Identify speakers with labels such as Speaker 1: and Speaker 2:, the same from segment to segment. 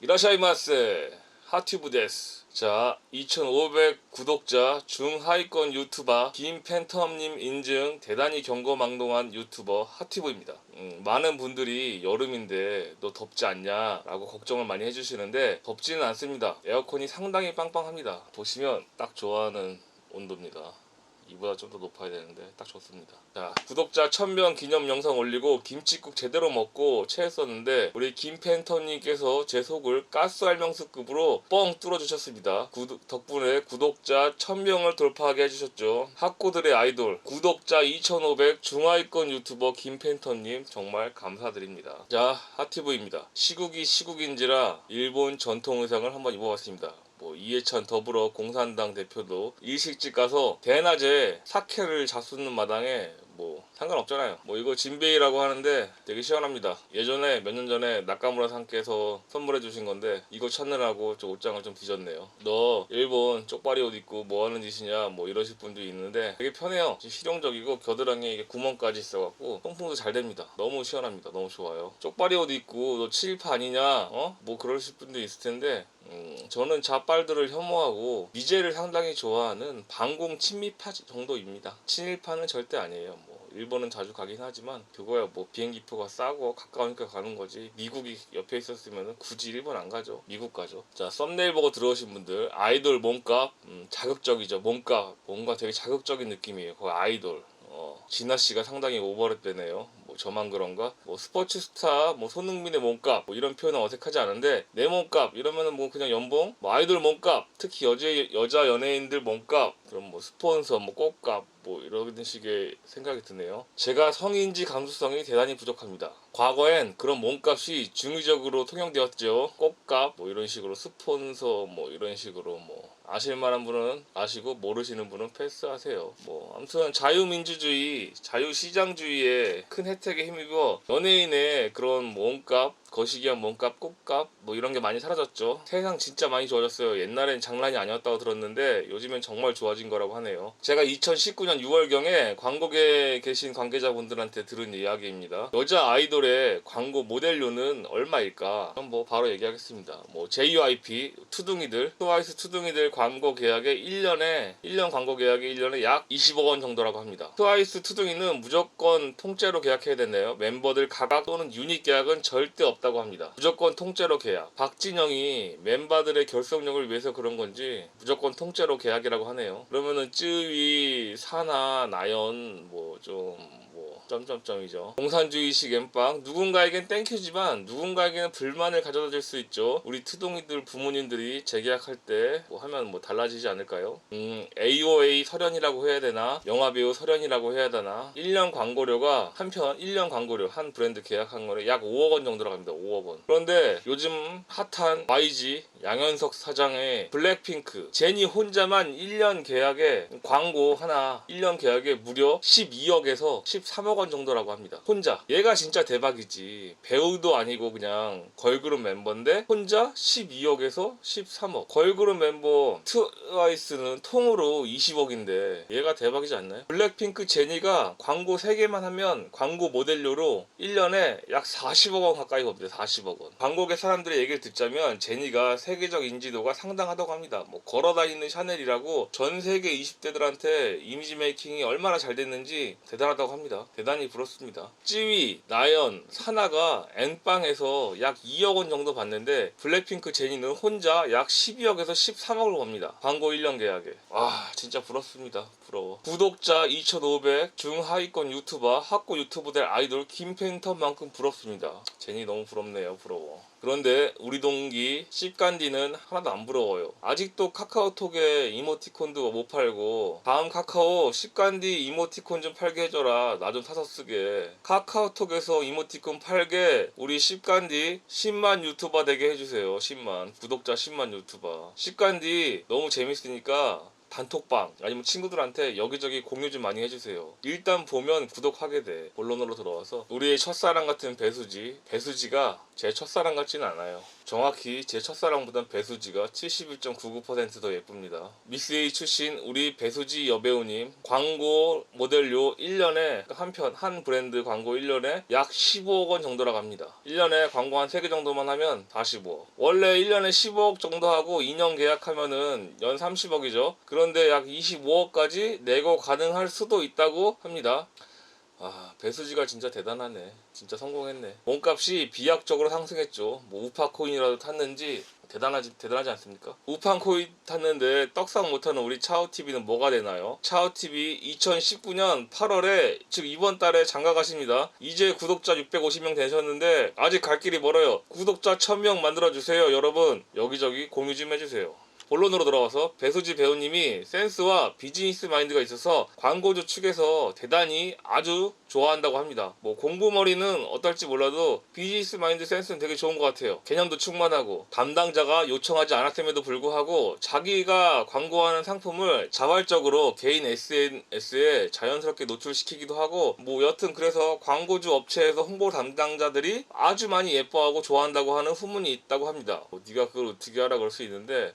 Speaker 1: 이라샤이마스 하튜브 데스. 자 2500 구독자 중하위권 유튜버 김팬텀님 인증 대단히 경거망동한 유튜버 하튜브입니다. 음, 많은 분들이 여름인데 너 덥지 않냐? 라고 걱정을 많이 해주시는데 덥지는 않습니다. 에어컨이 상당히 빵빵합니다. 보시면 딱 좋아하는 온도입니다 이보다 좀 더 높아야 되는데 딱 좋습니다. 자, 구독자 1000명 기념 영상 올리고 김치국 제대로 먹고 체했었는데 우리 김팬터님께서 제 속을 가스 알명수급으로 뻥 뚫어주셨습니다. 구독- 덕분에 구독자 1000명을 돌파하게 해주셨죠. 학고들의 아이돌 구독자 2500 중하위권 유튜버 김팬터님 정말 감사드립니다. 자, 하티브입니다. 시국이 시국인지라 일본 전통 의상을 한번 입어봤습니다. 뭐 이해찬 더불어 공산당 대표도 일식집 가서 대낮에 사케를 잡수는 마당에 뭐 상관없잖아요. 뭐 이거 진베이라고 하는데 되게 시원합니다. 예전에 몇 년 전에 나카무라 상께서 선물해 주신 건데 이거 찾느라고 저 옷장을 좀 뒤졌네요. 너 일본 쪽발이 옷 입고 뭐 하는 짓이냐 뭐 이러실 분도 있는데 되게 편해요. 실용적이고 겨드랑이에 이게 구멍까지 있어갖고 통풍도 잘 됩니다. 너무 시원합니다. 너무 좋아요. 쪽발이 옷 입고 너 칠파 아니냐? 어? 뭐 그러실 분도 있을 텐데 음, 저는 자빨들을 혐오하고 미제를 상당히 좋아하는 반공 친미파 정도입니다. 친일파는 절대 아니에요. 뭐 일본은 자주 가긴 하지만 그거야 뭐 비행기표가 싸고 가까우니까 가는 거지. 미국이 옆에 있었으면 굳이 일본 안 가죠. 미국 가죠. 자 썸네일 보고 들어오신 분들 아이돌 몸값 음, 자극적이죠. 몸값 뭔가 되게 자극적인 느낌이에요. 그 아이돌. 어, 진아 씨가 상당히 오버랩되네요. 뭐 저만 그런가? 뭐 스포츠 스타, 뭐 손흥민의 몸값 뭐 이런 표현은 어색하지 않은데 내 몸값 이러면은 뭐 그냥 연봉, 뭐 아이돌 몸값, 특히 여자 여자 연예인들 몸값, 그럼 뭐 스폰서, 뭐 꽃값 뭐 이런 식의 생각이 드네요. 제가 성인지 감수성이 대단히 부족합니다. 과거엔 그런 몸값이 중의적으로 통용되었죠. 꽃값 뭐 이런 식으로 스폰서 뭐 이런 식으로 뭐 아실 만한 분은 아시고 모르시는 분은 패스하세요. 뭐 아무튼 자유민주주의, 자유시장주의에 큰 혜택에 힘입어 연예인의 그런 몸값, 거시기한 몸값, 꽃값 뭐 이런 게 많이 사라졌죠. 세상 진짜 많이 좋아졌어요. 옛날엔 장난이 아니었다고 들었는데 요즘엔 정말 좋아진 거라고 하네요. 제가 2019년 6월경에 광고계에 계신 관계자분들한테 들은 이야기입니다. 여자 아이돌의 광고 모델료는 얼마일까? 그럼 뭐 바로 얘기하겠습니다. 뭐 JYP 투둥이들, 트와이스 투둥이들 광고 계약에 1년에 1년 광고 계약에 1년에 약 20억 원 정도라고 합니다. 트와이스 투둥이는 무조건 통째로 계약해야 되네요. 멤버들 가각 또는 유닛 계약은 절대 없 다고 합니다. 무조건 통째로 계약. 박진영이 멤버들의 결속력을 위해서 그런 건지 무조건 통째로 계약이라고 하네요. 그러면은 쯔위, 사나, 나연 뭐 좀 뭐 점점점이죠. 공산주의식 엠빵 누군가에겐 땡큐지만 누군가에게는 불만을 가져다 줄 수 있죠. 우리 트동이들 부모님들이 재계약할 때 뭐 하면 뭐 달라지지 않을까요? 음, AOA 설현이라고 해야 되나? 영화배우 설현이라고 해야 되나? 1년 광고료가 한편 1년 광고료 한 브랜드 계약한 거에 약 5억 원 정도 들어갑니다. 5억 원. 그런데 요즘 핫한 YG 양현석 사장의 블랙핑크 제니 혼자만 1년 계약에 광고 하나 1년 계약에 무려 12억에서 13억 원 정도라고 합니다. 혼자. 얘가 진짜 대박이지. 배우도 아니고 그냥 걸그룹 멤버인데 혼자 12억에서 13억. 걸그룹 멤버 트와이스는 통으로 20억인데 얘가 대박이지 않나요? 블랙핑크 제니가 광고 3개만 하면 광고 모델료로 1년에 약 40억 원 가까이 겁니다. 40억 원. 광고계 사람들의 얘기를 듣자면 제니가 세계적 인지도가 상당하다고 합니다. 뭐 걸어다니는 샤넬이라고 전 세계 20대들한테 이미지 메이킹이 얼마나 잘 됐는지 대단하다고 합니다. 대단히 부럽습니다. 찌위, 나연, 사나가 엠빵에서 약 2억 원 정도 받는데 블랙핑크 제니는 혼자 약 12억에서 13억을 법니다. 광고 1년 계약에. 아 진짜 부럽습니다. 부러워. 구독자 2,500 중하위권 유튜버 학고 유튜브들 아이돌 김팬텀만큼 부럽습니다. 제니 너무 부럽네요. 부러워. 그런데 우리 동기 씹간디는 하나도 안 부러워요. 아직도 카카오톡에 이모티콘도 못 팔고 다음 카카오 씹간디 이모티콘 좀 팔게 해줘라. 나 좀 사서 쓰게. 카카오톡에서 이모티콘 팔게 우리 씹간디 10만 유튜버 되게 해주세요. 10만 구독자 10만 유튜버. 씹간디 너무 재밌으니까 단톡방 아니면 친구들한테 여기저기 공유 좀 많이 해주세요. 일단 보면 구독하게 돼. 본론으로 들어와서 우리의 첫사랑 같은 배수지 배수지가 제 첫사랑 같지는 않아요. 정확히 제 첫사랑보단 배수지가 71.99%더 예쁩니다. 미스 A 출신 우리 배수지 여배우님 광고 모델료 1년에 한 편 한 브랜드 광고 1년에 약 15억 원 정도라고 합니다. 1년에 광고 한 3개 정도만 하면 45억. 원래 1년에 15억 정도 하고 2년 계약하면은 연 30억이죠. 그런데 약 25억까지 내고 가능할 수도 있다고 합니다. 아 배수지가 진짜 대단하네. 진짜 성공했네. 몸값이 비약적으로 상승했죠. 뭐 우파 코인이라도 탔는지 대단하지 대단하지 않습니까? 우파 코인 탔는데 떡상 못하는 우리 차오 TV는 뭐가 되나요? 차오 TV 2019년 8월에 즉 이번 달에 장가 가십니다. 이제 구독자 650명 되셨는데 아직 갈 길이 멀어요. 구독자 1000명 만들어 주세요 여러분. 여기저기 공유 좀 해주세요 본론으로 돌아와서 배수지 배우님이 센스와 비즈니스 마인드가 있어서 광고주 측에서 대단히 아주 좋아한다고 합니다. 뭐 공부머리는 어떨지 몰라도 비즈니스 마인드 센스는 되게 좋은 것 같아요. 개념도 충만하고 담당자가 요청하지 않았음에도 불구하고 자기가 광고하는 상품을 자발적으로 개인 SNS에 자연스럽게 노출시키기도 하고 뭐 여튼 그래서 광고주 업체에서 홍보 담당자들이 아주 많이 예뻐하고 좋아한다고 하는 후문이 있다고 합니다. 뭐 네가 그걸 어떻게 하라 그럴 수 있는데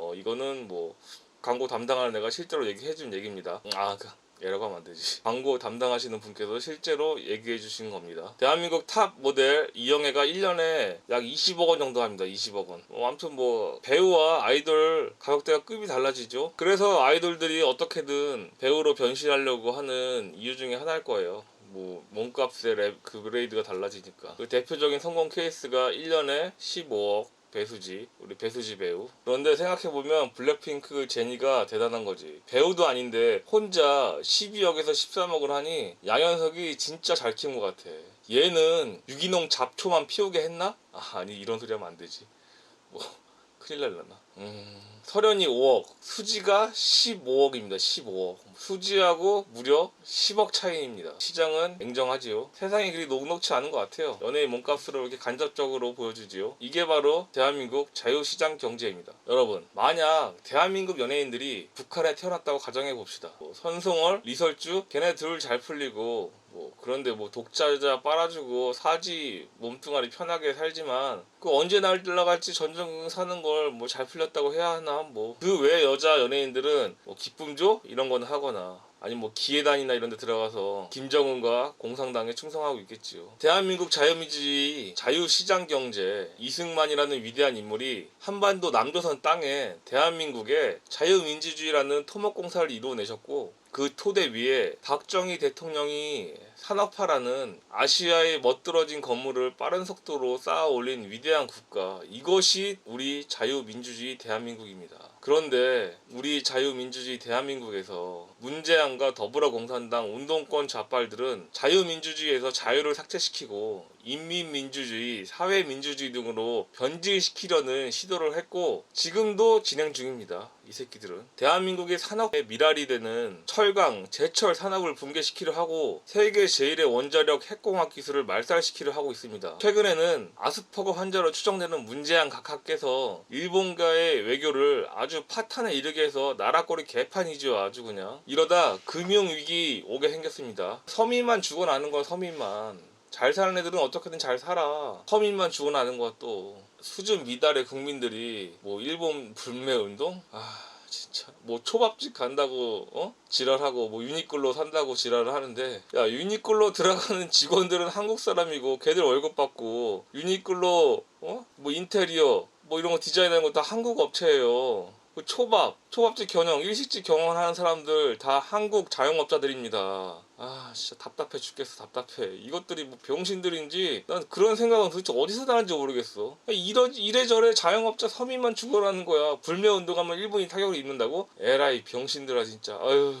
Speaker 1: 어 이거는 뭐 광고 담당하는 애가 실제로 얘기해 준 얘기입니다. 아 그. 이라고 하면 안 되지. 광고 담당하시는 분께서 실제로 얘기해 주신 겁니다. 대한민국 탑 모델 이영애가 1년에 약 20억 원 정도 합니다. 20억 원. 어, 아무튼 뭐 배우와 아이돌 가격대가 급이 달라지죠. 그래서 아이돌들이 어떻게든 배우로 변신하려고 하는 이유 중에 하나일 거예요. 뭐 몸값의 랩, 그 그레이드가 달라지니까 그 대표적인 성공 케이스가 1년에 15억 배수지 우리 배수지 배우. 그런데 생각해보면 블랙핑크 제니가 대단한 거지. 배우도 아닌데 혼자 12억에서 13억을 하니 양현석이 진짜 잘 키운 것 같아. 얘는 유기농 잡초만 피우게 했나? 아 아니 이런 소리 하면 안 되지. 뭐 큰일 날라나? 음, 설현이 5억 수지가 15억입니다 15억 수지하고 무려 10억 차이입니다. 시장은 냉정하지요. 세상이 그리 녹록치 않은 것 같아요. 연예인 몸값으로 이렇게 간접적으로 보여주지요. 이게 바로 대한민국 자유시장 경제입니다. 여러분 만약 대한민국 연예인들이 북한에 태어났다고 가정해 봅시다. 뭐 선송월 리설주 걔네 둘 잘 풀리고 뭐 그런데 뭐 독자자 빨아주고 사지 몸뚱아리 편하게 살지만 그 언제 날라갈지 전쟁 사는 걸 뭐 잘 풀렸다고 해야 하나? 뭐. 그 외 여자 연예인들은 뭐 기쁨조? 이런 거는 하거나 아니 뭐 기회단이나 이런 데 들어가서 김정은과 공산당에 충성하고 있겠지요. 대한민국 자유민주주의 자유시장 경제 이승만이라는 위대한 인물이 한반도 남조선 땅에 대한민국에 자유민주주의라는 토목공사를 이루어내셨고 그 토대 위에 박정희 대통령이 산업화라는 아시아의 멋들어진 건물을 빠른 속도로 쌓아 올린 위대한 국가 이것이 우리 자유민주주의 대한민국입니다. 그런데 우리 자유민주주의 대한민국에서 문재안과 더불어공산당 운동권 좌빨들은 자유민주주의에서 자유를 삭제시키고 인민민주주의, 사회민주주의 등으로 변질시키려는 시도를 했고 지금도 진행 중입니다. 이 새끼들은 대한민국의 산업의 미랄이 되는 철강, 제철 산업을 붕괴시키려 하고 세계 제1의 원자력 핵공학 기술을 말살시키려 하고 있습니다. 최근에는 아스퍼거 환자로 추정되는 문재안 각하께서 일본과의 외교를 아주 파탄에 이르게 해서 나라꼴이 개판이죠 아주 그냥 이러다 금융위기 오게 생겼습니다. 서민만 죽어나는 건 서민만 잘 사는 애들은 어떻게든 잘 살아. 서민만 죽어나는 거야 또. 수준 미달의 국민들이 뭐 일본 불매 운동? 아 진짜 뭐 초밥집 간다고 어 지랄하고 뭐 유니클로 산다고 지랄을 하는데 야 유니클로 들어가는 직원들은 한국 사람이고 걔들 월급 받고 유니클로 어 뭐 인테리어 뭐 이런 거 디자인하는 거 다 한국 업체예요. 그 초밥, 초밥집 경영, 일식집 경영하는 사람들 다 한국 자영업자들입니다. 아, 진짜 답답해 죽겠어, 답답해. 이것들이 뭐 병신들인지 난 그런 생각은 도대체 어디서 나는지 모르겠어. 이러, 이래저래 자영업자 서민만 죽어라는 거야. 불매 운동하면 일본이 타격을 입는다고? 에라이 병신들아 진짜. 아유.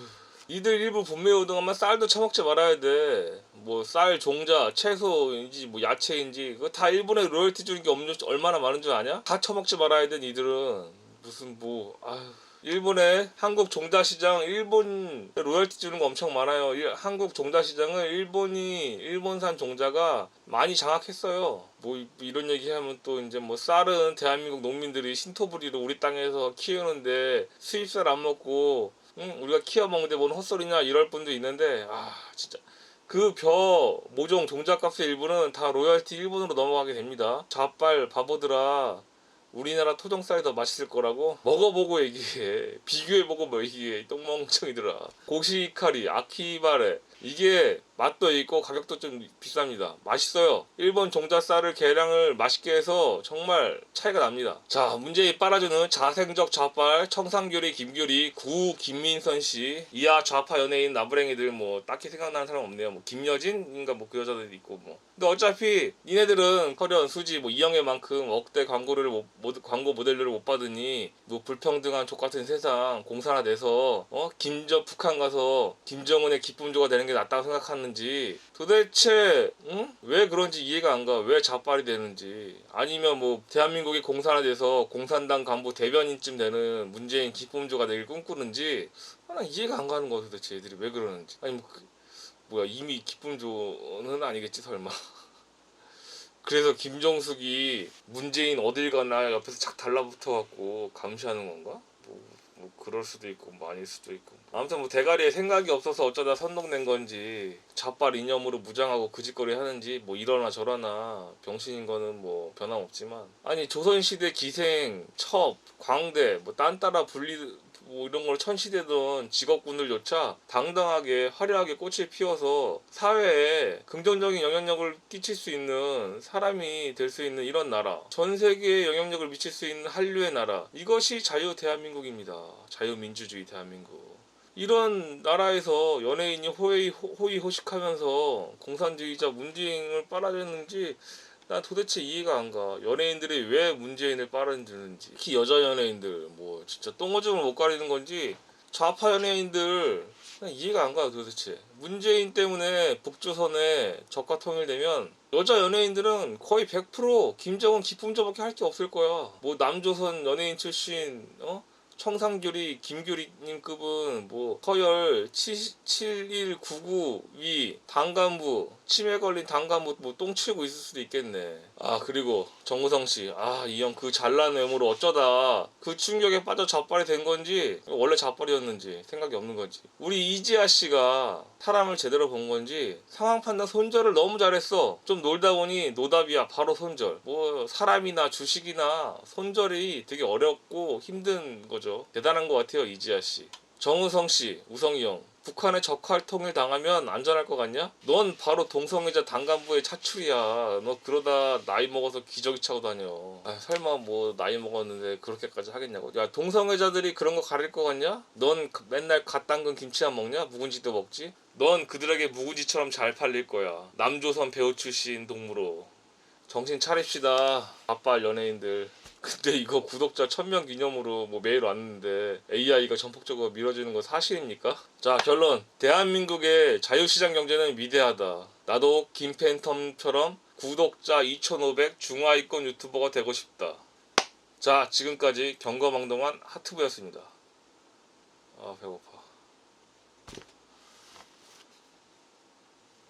Speaker 1: 이들 일부 분매 운동하면 쌀도 처먹지 말아야 돼. 뭐 쌀 종자, 채소인지 뭐 야채인지 그거 다 일본에 로열티 주는 게 얼마나 많은 줄 아냐? 다 처먹지 말아야 돼, 니들은. 무슨 뭐 아휴 일본의 한국 종자 시장 일본 로열티 주는 거 엄청 많아요. 일- 한국 종자 시장은 일본이 일본산 종자가 많이 장악했어요. 뭐 이- 이런 얘기하면 또 이제 뭐 쌀은 대한민국 농민들이 신토부리로 우리 땅에서 키우는데 수입쌀 안 먹고 응? 우리가 키워 먹는데 뭔 헛소리냐 이럴 분도 있는데 아 진짜 그벼 모종 종잣값의 일부는 다 로열티 일본으로 넘어가게 됩니다. 자빨 바보들아 우리나라 토종 쌀이 더 맛있을 거라고 먹어보고 얘기해. 비교해보고 뭐 얘기해. 똥멍청이들아. 고시카리 아키바레 이게 맛도 있고 가격도 좀 비쌉니다. 맛있어요. 일본 종자 쌀을 계량을 맛있게 해서 정말 차이가 납니다. 자 문제의 빨아주는 자생적 좌빨 청상교리 김교리 구 김민선 씨. 이하 좌파 연예인 나부랭이들 뭐 딱히 생각나는 사람 없네요. 뭐 김여진인가 뭐 그 여자들도 있고 뭐. 근데 어차피 니네들은 커녕 수지 뭐 이영애만큼 억대 광고를 못, 못- 광고 모델료를 못 받으니 뭐 불평등한 족 같은 세상 내서 어? 김저 북한 가서 김정은의 기쁨조가 되는 게 낫다고 생각하는지 도대체 응? 왜 그런지 이해가 안 가. 왜 자빨이 되는지 아니면 뭐 대한민국이 공사나 돼서 공산당 간부 대변인쯤 되는 문재인 기쁨조가 되길 꿈꾸는지 아, 난 이해가 안 가는 거야 도대체 애들이 왜 그러는지 아니 뭐 그- 뭐야 이미 기쁨조는 아니겠지 설마 그래서 김정숙이 문재인 어딜 가나 옆에서 착 달라붙어 갖고 감시하는 건가? 뭐, 뭐 그럴 수도 있고 뭐 아닐 수도 있고. 아무튼 뭐 대가리에 생각이 없어서 어쩌다 선동된 건지 자빨 이념으로 무장하고 그 짓거리 하는지 뭐 이러나 저러나 병신인 거는 뭐 변함없지만. 아니 조선시대 기생 첩 광대 뭐 딴따라 분리 뭐 이런 걸 천시되던 직업군들조차 당당하게 화려하게 꽃을 피워서 사회에 긍정적인 영향력을 끼칠 수 있는 사람이 될 수 있는 이런 나라 전 세계에 영향력을 미칠 수 있는 한류의 나라 이것이 자유 대한민국입니다. 자유민주주의 대한민국. 이런 나라에서 연예인이 호의, 호의 호식하면서 공산주의자 문재인을 빨아줬는지 난 도대체 이해가 안 가. 연예인들이 왜 문재인을 빨아주는지. 특히 여자 연예인들 뭐 진짜 똥오줌을 못 가리는 건지 좌파 연예인들 난 이해가 안 가 도대체. 문재인 때문에 북조선에 적과 통일되면 여자 연예인들은 거의 100% 김정은 기쁨조밖에 할 게 없을 거야. 뭐 남조선 연예인 출신 어? 청상교리 김교리님급은 뭐 서열 7199위 당간부 치매 걸린 당간부 뭐똥 치우고 있을 수도 있겠네. 아 그리고 정우성 씨, 아 이 형 그 잘난 외모로 어쩌다 그 충격에 빠져 자빨이 된 건지 원래 자빨이었는지 생각이 없는 건지 우리 이지아 씨가 사람을 제대로 본 건지 상황 판단 손절을 너무 잘했어. 좀 놀다 보니 노답이야 바로 손절. 뭐 사람이나 주식이나 손절이 되게 어렵고 힘든 거죠. 대단한 것 같아요 이지아 씨. 정우성 씨, 우성이 형. 북한에 적활통일 당하면 안전할 것 같냐? 넌 바로 동성애자 당간부의 차출이야. 너 그러다 나이 먹어서 기저귀 차고 다녀. 아, 설마 뭐 나이 먹었는데 그렇게까지 하겠냐고. 야 동성애자들이 그런 거 가릴 것 같냐? 넌 그- 맨날 갓 담근 김치 안 먹냐? 묵은지도 먹지? 넌 그들에게 묵은지처럼 잘 팔릴 거야. 남조선 배우 출신 동무로. 정신 차립시다. 아빠 연예인들. 근데 이거 구독자 1000명 기념으로 뭐 메일 왔는데 AI가 전폭적으로 밀어주는 거 사실입니까? 자 결론. 대한민국의 자유시장 경제는 위대하다. 나도 김팬텀처럼 구독자 2500 중하위권 유튜버가 되고 싶다. 자 지금까지 경거망동한 하트부였습니다. 아 배고파